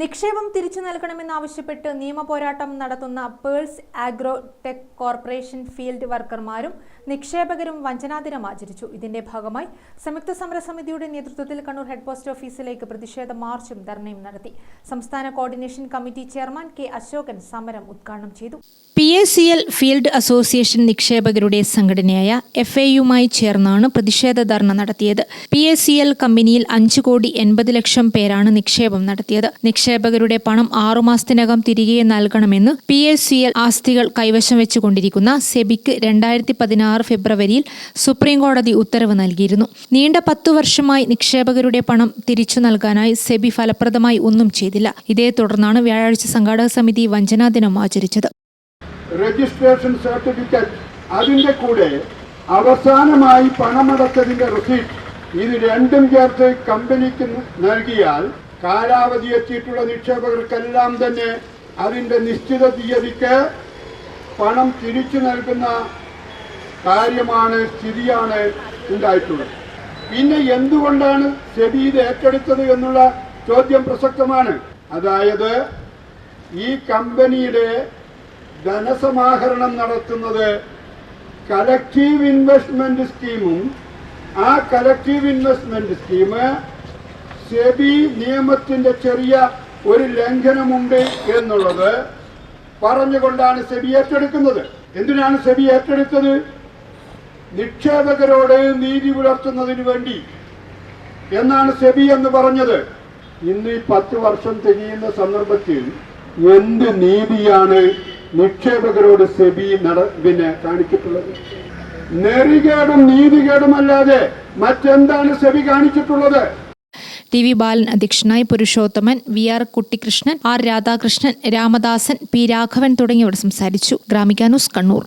നിക്ഷേപം തിരിച്ചു നൽകണമെന്നാവശ്യപ്പെട്ട് നിയമപോരാട്ടം നടത്തുന്ന Pearls Agro Tech Corporation field വർക്കർമാരും നിക്ഷേപകരും വഞ്ചനാദിനം ആചരിച്ചു. ഇതിന്റെ ഭാഗമായി സംയുക്ത സമരസമിതിയുടെ നേതൃത്വത്തിൽ കണ്ണൂർ ഹെഡ് പോസ്റ്റ് ഓഫീസിലേക്ക് പ്രതിഷേധ മാർച്ചും ധർണയും നടത്തി. സംസ്ഥാന coordination committee chairman K Ashokan സമരം ഉദ്ഘാടനം ചെയ്തു. P A C L field association നിക്ഷേപകരുടെ സംഘടനയായ എഫ് എയുമായി ചേർന്നാണ് പ്രതിഷേധ ധർണ നടത്തിയത്. പി എ സി എൽ കമ്പനിയിൽ അഞ്ച് കോടി എൺപത് ലക്ഷം പേരാണ് നിക്ഷേപം നടത്തിയത്. നിക്ഷേപകരുടെ പണം ആറുമാസത്തിനകം തിരികെ നൽകണമെന്ന് പി എസ് സി എൽ ആസ്തികൾ കൈവശം വെച്ചുകൊണ്ടിരിക്കുന്ന സെബിക്ക് രണ്ടായിരത്തി പതിനാറ് ഫെബ്രുവരിയിൽ സുപ്രീംകോടതി ഉത്തരവ് നൽകിയിരുന്നു. നീണ്ട പത്തു വർഷമായി നിക്ഷേപകരുടെ പണം തിരിച്ചു നൽകാനായി സെബി ഫലപ്രദമായി ഒന്നും ചെയ്തില്ല. ഇതേ തുടർന്നാണ് വ്യാഴാഴ്ച സംഘാടക സമിതി വഞ്ചനാ ദിനം ആചരിച്ചത്. രജിസ്ട്രേഷൻ സർട്ടിഫിക്കറ്റ് അതിന്റെ കൂടെ അവസാനമായി പണമടച്ചതിന്റെ റിസീപ്റ്റ് ഇത് രണ്ടും ചേർത്ത് കമ്പനിക്ക് നൽകിയാൽ കാലാവധി എത്തിയിട്ടുള്ള നിക്ഷേപകർക്കെല്ലാം തന്നെ അതിന്റെ നിശ്ചിത തീയതിക്ക് പണം തിരിച്ചു നൽകുന്ന കാര്യമാണ് സ്ഥിതിയാണ് ഉണ്ടായിട്ടുള്ളത്. പിന്നെ എന്തുകൊണ്ടാണ് സെബി ഇത് ഏറ്റെടുത്തത് എന്നുള്ള ചോദ്യം പ്രസക്തമാണ്. അതായത് ഈ കമ്പനിയുടെ ധനസമാഹരണം നടത്തുന്നത് കലക്റ്റീവ് ഇൻവെസ്റ്റ്മെന്റ് സ്കീമും ആ കലക്റ്റീവ് ഇൻവെസ്റ്റ്മെന്റ് സ്കീം സെബി നിയമത്തിന്റെ ചെറിയ ഒരു ലംഘനമുണ്ട് എന്നുള്ളത് പറഞ്ഞുകൊണ്ടാണ് സെബി ഏറ്റെടുക്കുന്നത്. എന്തിനാണ് സെബി ഏറ്റെടുത്തത്? നിക്ഷേപകരോട് നീതി പുലർത്തുന്നതിന് വേണ്ടി എന്നാണ് സെബി എന്ന് പറഞ്ഞത്. ഇന്ന് ഈ പത്ത് വർഷം തികയുന്ന സന്ദർഭത്തിൽ എന്ത് നീതിയാണ് നിക്ഷേപകരോട് സെബി നട പിന്നെ കാണിച്ചിട്ടുള്ളത്? നെറികേടും നീതികേടുമല്ലാതെ മറ്റെന്താണ് സെബി കാണിച്ചിട്ടുള്ളത്? ടി വി ബാലൻ അധ്യക്ഷനായി Purushothaman V R Kuttikrishnan R Radhakrishnan Ramadasan P Raghavan തുടങ്ങിയവർ സംസാരിച്ചു. ഗ്രാമിക ന്യൂസ് കണ്ണൂർ.